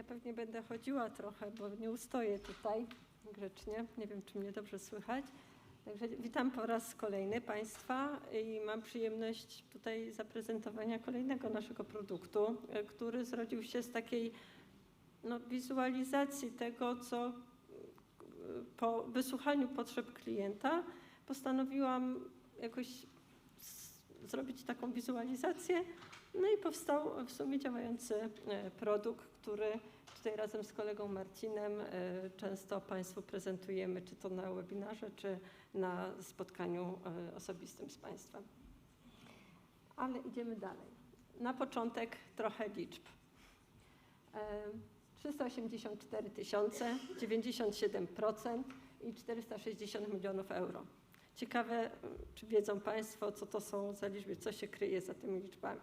Ja pewnie będę chodziła trochę, bo nie ustoję tutaj grzecznie. Nie wiem, czy mnie dobrze słychać. Także witam po raz kolejny Państwa i mam przyjemność tutaj zaprezentowania kolejnego naszego produktu, e, który zrodził się z takiej no, wizualizacji tego, co e, po wysłuchaniu potrzeb klienta postanowiłam jakoś zrobić taką wizualizację. No i powstał w sumie działający e, produkt, który tutaj razem z kolegą Marcinem e, często Państwu prezentujemy, czy to na webinarze, czy na spotkaniu e, osobistym z Państwem. Ale idziemy dalej. Na początek trochę liczb. E, 384 tysiące, 97% i 460 milionów euro. Ciekawe, czy wiedzą Państwo, co to są za liczby, co się kryje za tymi liczbami.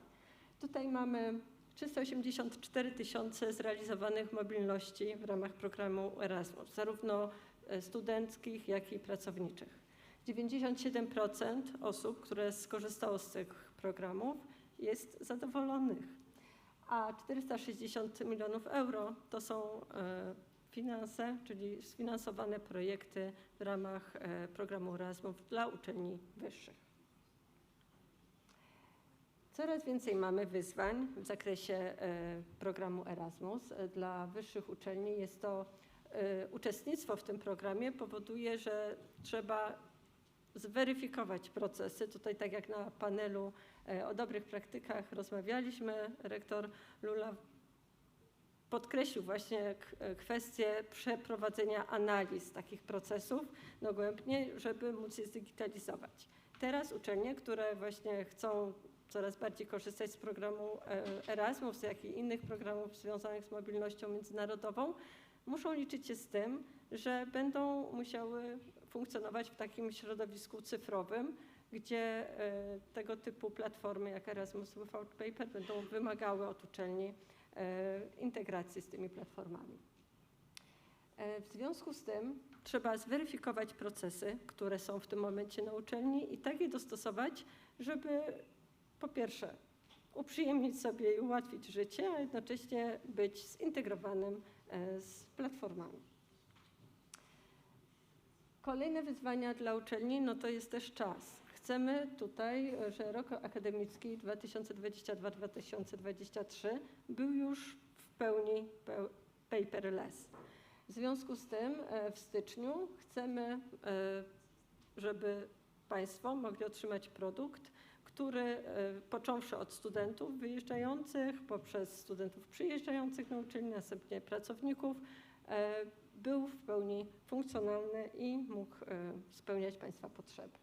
Tutaj mamy 384 tysiące zrealizowanych mobilności w ramach programu Erasmus, zarówno e, studenckich, jak i pracowniczych. 97% osób, które skorzystało z tych programów, jest zadowolonych, a 460 milionów euro to są e, finanse, czyli sfinansowane projekty w ramach e, programu Erasmus dla uczelni wyższych. Coraz więcej mamy wyzwań w zakresie e, programu Erasmus. E, Dla wyższych uczelni jest to e, uczestnictwo w tym programie powoduje, że trzeba zweryfikować procesy. Tutaj tak jak na panelu o dobrych praktykach rozmawialiśmy, rektor Lula podkreślił właśnie kwestię przeprowadzenia analiz takich procesów dogłębnie, żeby móc je zdigitalizować. Teraz uczelnie, które właśnie chcą coraz bardziej korzystać z programu e, Erasmus, jak i innych programów związanych z mobilnością międzynarodową, muszą liczyć się z tym, że będą musiały funkcjonować w takim środowisku cyfrowym, gdzie e, tego typu platformy jak Erasmus Without Paper będą wymagały od uczelni e, integracji z tymi platformami. W związku z tym trzeba zweryfikować procesy, które są w tym momencie na uczelni i tak je dostosować, żeby po pierwsze uprzyjemnić sobie i ułatwić życie, a jednocześnie być zintegrowanym e, z platformami. Kolejne wyzwania dla uczelni no to jest też czas. Chcemy tutaj, e, że rok akademicki 2022-2023 był już w pełni pe- paperless. W związku z tym e, w styczniu chcemy, żeby Państwo mogli otrzymać produkt, który e, począwszy od studentów wyjeżdżających, poprzez studentów przyjeżdżających na uczelnię, następnie pracowników, e, był w pełni funkcjonalny i mógł e, spełniać Państwa potrzeby.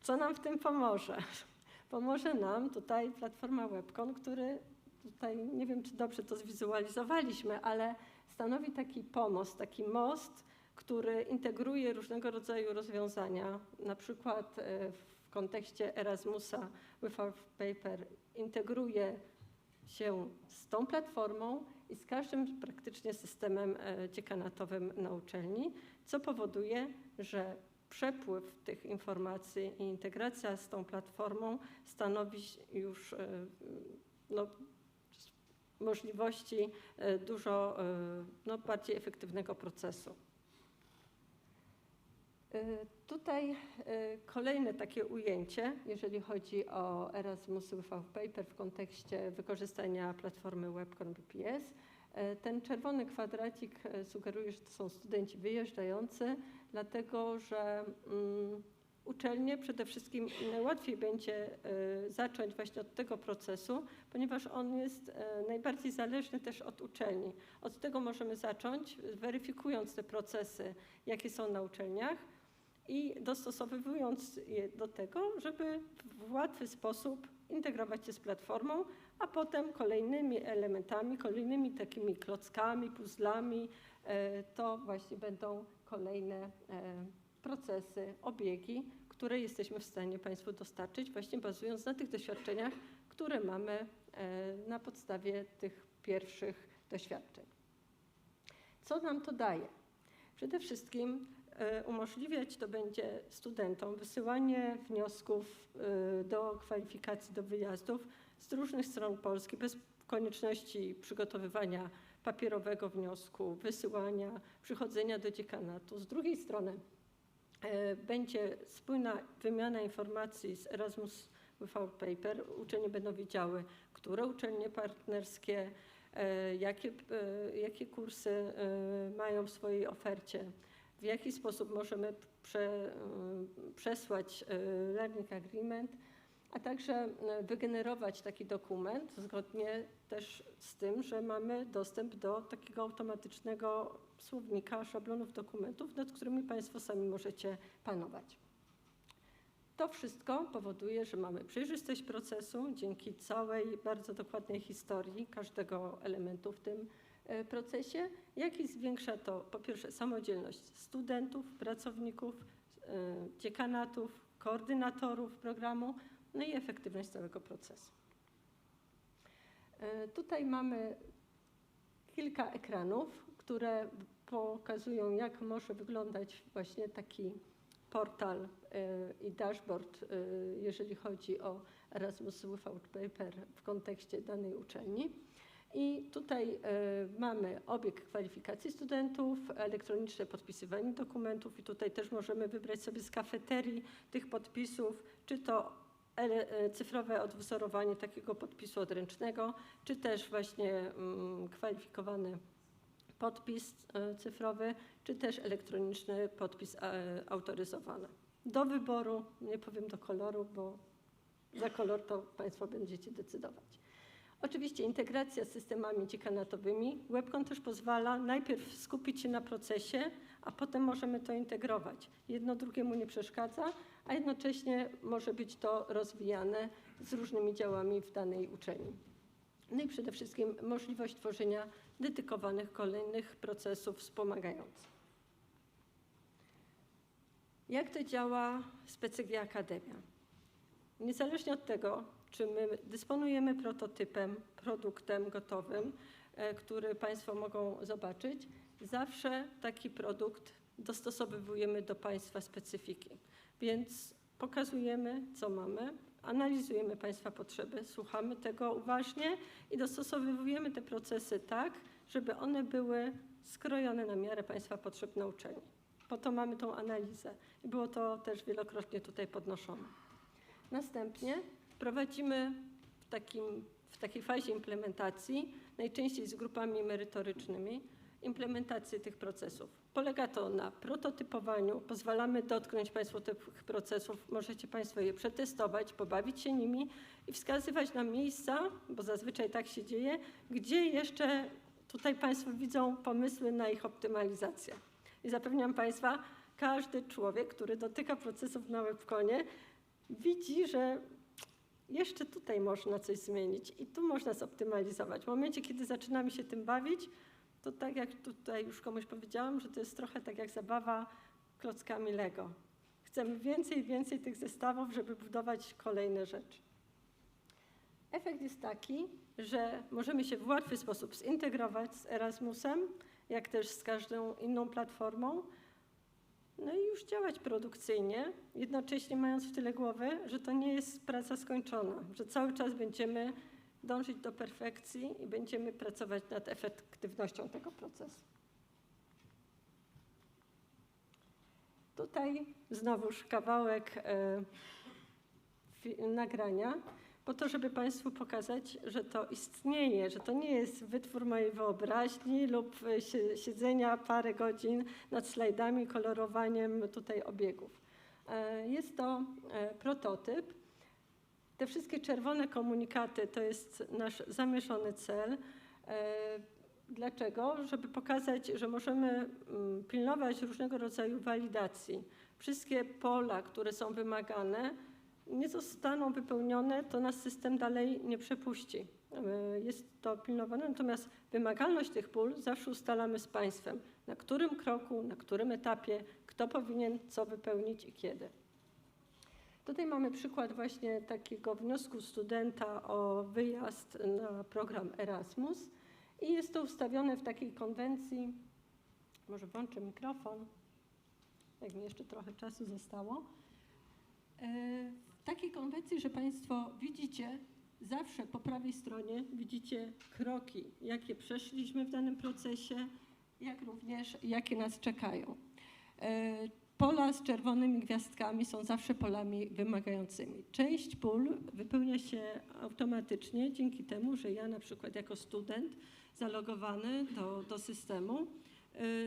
Co nam w tym pomoże? Pomoże nam tutaj platforma Webcon, który tutaj nie wiem, czy dobrze to zwizualizowaliśmy, ale stanowi taki pomost, taki most, który integruje różnego rodzaju rozwiązania, na przykład e, w kontekście Erasmusa Without Paper integruje się z tą platformą i z każdym praktycznie systemem e, dziekanatowym na uczelni, co powoduje, że przepływ tych informacji i integracja z tą platformą stanowi już e, no, możliwości e, dużo no, bardziej efektywnego procesu. Y, Tutaj y, kolejne takie ujęcie, jeżeli chodzi o Erasmus Paper w kontekście wykorzystania platformy Webcon BPS. Y, Ten czerwony kwadracik sugeruje, że to są studenci wyjeżdżający, dlatego że mm, uczelnie przede wszystkim najłatwiej będzie zacząć właśnie od tego procesu, ponieważ on jest najbardziej zależny też od uczelni. Od tego możemy zacząć, weryfikując te procesy, jakie są na uczelniach i dostosowując je do tego, żeby w łatwy sposób integrować się z platformą, a potem kolejnymi elementami, kolejnymi takimi klockami, puzzlami, e, to właśnie będą kolejne e, procesy, obiegi, które jesteśmy w stanie Państwu dostarczyć, właśnie bazując na tych doświadczeniach, które mamy e, na podstawie tych pierwszych doświadczeń. Co nam to daje? Przede wszystkim umożliwiać to będzie studentom wysyłanie wniosków e, do kwalifikacji do wyjazdów z różnych stron Polski bez konieczności przygotowywania papierowego wniosku, wysyłania, przychodzenia do dziekanatu. Z drugiej strony e, będzie spójna wymiana informacji z Erasmus Without Paper. Uczelnie będą wiedziały, które uczelnie partnerskie, e, jakie, e, jakie kursy e, mają w swojej ofercie, w jaki sposób możemy prze, przesłać learning agreement, a także wygenerować taki dokument zgodnie też z tym, że mamy dostęp do takiego automatycznego słownika, szablonów dokumentów, nad którymi Państwo sami możecie panować. To wszystko powoduje, że mamy przejrzystość procesu dzięki całej bardzo dokładnej historii każdego elementu w tym procesie, jak i zwiększa to po pierwsze samodzielność studentów, pracowników, e, dziekanatów, koordynatorów programu, no i efektywność całego procesu. E, tutaj mamy kilka ekranów, które pokazują, jak może wyglądać właśnie taki portal i dashboard, jeżeli chodzi o Erasmus Without Paper w kontekście danej uczelni. I tutaj y, mamy obieg kwalifikacji studentów, elektroniczne podpisywanie dokumentów i tutaj też możemy wybrać sobie z kafeterii tych podpisów, czy to cyfrowe odwzorowanie takiego podpisu odręcznego, czy też właśnie mm, kwalifikowany podpis e, cyfrowy, czy też elektroniczny podpis e, autoryzowany. Do wyboru, nie powiem do koloru, bo za kolor to Państwo będziecie decydować. Oczywiście integracja z systemami dziekanatowymi. Webcon też pozwala najpierw skupić się na procesie, a potem możemy to integrować. Jedno drugiemu nie przeszkadza, a jednocześnie może być to rozwijane z różnymi działami w danej uczelni. No i przede wszystkim możliwość tworzenia dedykowanych kolejnych procesów wspomagających. Jak to działa Specygia Akademia? Niezależnie od tego, czy my dysponujemy prototypem, produktem gotowym, e, który Państwo mogą zobaczyć, zawsze taki produkt dostosowujemy do Państwa specyfiki. Więc pokazujemy, co mamy, analizujemy Państwa potrzeby, słuchamy tego uważnie i dostosowujemy te procesy tak, żeby one były skrojone na miarę Państwa potrzeb na uczelni. Po to mamy tą analizę i było to też wielokrotnie tutaj podnoszone. Następnie prowadzimy w, takim, w takiej fazie implementacji, najczęściej z grupami merytorycznymi, implementację tych procesów. Polega to na prototypowaniu, pozwalamy dotknąć Państwu tych procesów, możecie Państwo je przetestować, pobawić się nimi i wskazywać na miejsca, bo zazwyczaj tak się dzieje, gdzie jeszcze tutaj Państwo widzą pomysły na ich optymalizację. I zapewniam Państwa, każdy człowiek, który dotyka procesów na webkonie, widzi, że jeszcze tutaj można coś zmienić i tu można zoptymalizować. W momencie, kiedy zaczynamy się tym bawić, to tak jak tutaj już komuś powiedziałam, że to jest trochę tak jak zabawa klockami Lego. Chcemy więcej i więcej tych zestawów, żeby budować kolejne rzeczy. Efekt jest taki, że możemy się w łatwy sposób zintegrować z Erasmusem, jak też z każdą inną platformą, no i już działać produkcyjnie, jednocześnie mając w tyle głowy, że to nie jest praca skończona, że cały czas będziemy dążyć do perfekcji i będziemy pracować nad efektywnością tego procesu. Tutaj znowuż kawałek e, nagrania, po to, żeby Państwu pokazać, że to istnieje, że to nie jest wytwór mojej wyobraźni lub siedzenia parę godzin nad slajdami, kolorowaniem tutaj obiegów. E, jest to e, prototyp, te wszystkie czerwone komunikaty to jest nasz zamierzony cel. E, dlaczego? Żeby pokazać, że możemy mm, pilnować różnego rodzaju walidacji. Wszystkie pola, które są wymagane, nie zostaną wypełnione, to nasz system dalej nie przepuści. E, jest to pilnowane, natomiast wymagalność tych pól zawsze ustalamy z państwem, na którym kroku, na którym etapie, kto powinien co wypełnić i kiedy. Tutaj mamy przykład właśnie takiego wniosku studenta o wyjazd na program Erasmus i jest to ustawione w takiej konwencji. Może włączę mikrofon, jak mi jeszcze trochę czasu zostało. Takiej konwencji, że Państwo widzicie zawsze po prawej stronie widzicie kroki, jakie przeszliśmy w danym procesie, jak również jakie nas czekają. E, Pola z czerwonymi gwiazdkami są zawsze polami wymagającymi. Część pól wypełnia się automatycznie dzięki temu, że ja na przykład jako student zalogowany do, do systemu,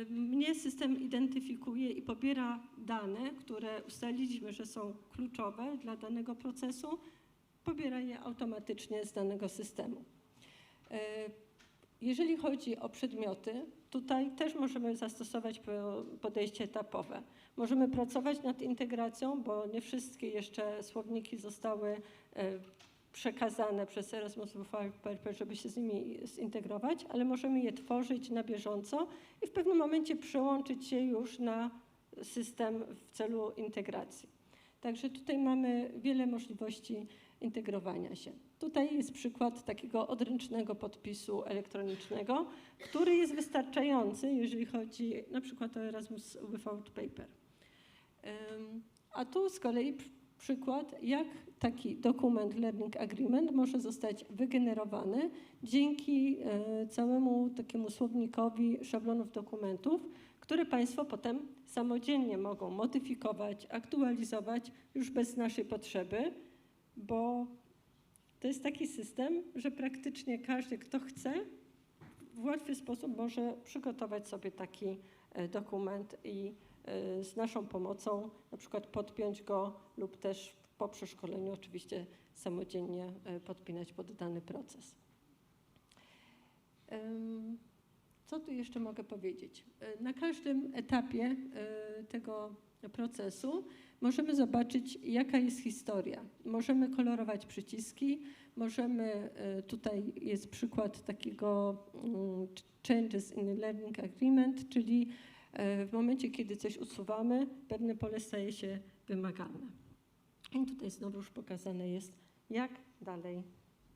mnie system identyfikuje i pobiera dane, które ustaliliśmy, że są kluczowe dla danego procesu, pobiera je automatycznie z danego systemu. Y, Jeżeli chodzi o przedmioty, tutaj też możemy zastosować po- podejście etapowe. Możemy pracować nad integracją, bo nie wszystkie jeszcze słowniki zostały e, przekazane przez Erasmus WFPRP, żeby się z nimi zintegrować, ale możemy je tworzyć na bieżąco i w pewnym momencie przełączyć się już na system w celu integracji. Także tutaj mamy wiele możliwości integrowania się. Tutaj jest przykład takiego odręcznego podpisu elektronicznego, który jest wystarczający, jeżeli chodzi na przykład o Erasmus Without Paper. A tu z kolei przykład, jak taki dokument Learning Agreement może zostać wygenerowany dzięki e, całemu takiemu słownikowi szablonów dokumentów, które Państwo potem samodzielnie mogą modyfikować, aktualizować już bez naszej potrzeby, bo to jest taki system, że praktycznie każdy, kto chce, w łatwy sposób może przygotować sobie taki e, dokument i z naszą pomocą na przykład podpiąć go lub też po przeszkoleniu oczywiście samodzielnie e, podpinać pod dany proces. Co tu jeszcze mogę powiedzieć? E, Na każdym etapie tego procesu możemy zobaczyć, jaka jest historia. Możemy kolorować przyciski, możemy, tutaj jest przykład takiego mm, changes in learning agreement, czyli w momencie, kiedy coś usuwamy, pewne pole staje się wymagalne. I tutaj znowu już pokazane jest, jak dalej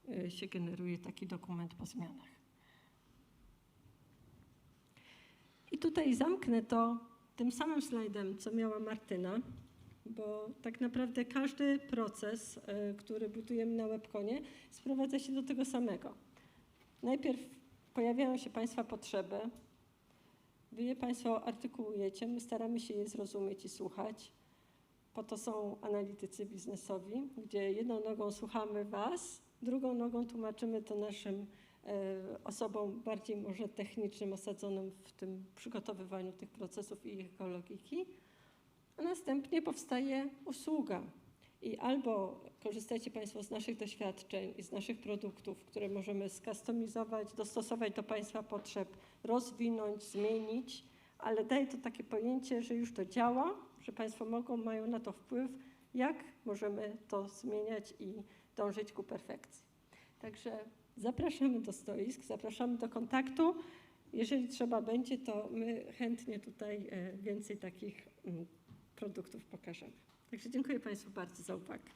e, się generuje taki dokument po zmianach. I tutaj zamknę to tym samym slajdem, co miała Martyna, bo tak naprawdę każdy proces, e, który budujemy na Webconie, sprowadza się do tego samego. Najpierw pojawiają się Państwa potrzeby, Wy je Państwo artykułujecie, my staramy się je zrozumieć i słuchać. Po to są analitycy biznesowi, gdzie jedną nogą słuchamy Was, drugą nogą tłumaczymy to naszym e, osobom bardziej może technicznym, osadzonym w tym przygotowywaniu tych procesów i ich logiki. A następnie powstaje usługa. I albo korzystacie Państwo z naszych doświadczeń i z naszych produktów, które możemy skustomizować, dostosować do Państwa potrzeb, rozwinąć, zmienić, ale daje to takie pojęcie, że już to działa, że Państwo mogą, mają na to wpływ, jak możemy to zmieniać i dążyć ku perfekcji. Także zapraszamy do stoisk, zapraszamy do kontaktu. Jeżeli trzeba będzie, to my chętnie tutaj e, więcej takich mm, produktów pokażemy. Także dziękuję Państwu bardzo za uwagę.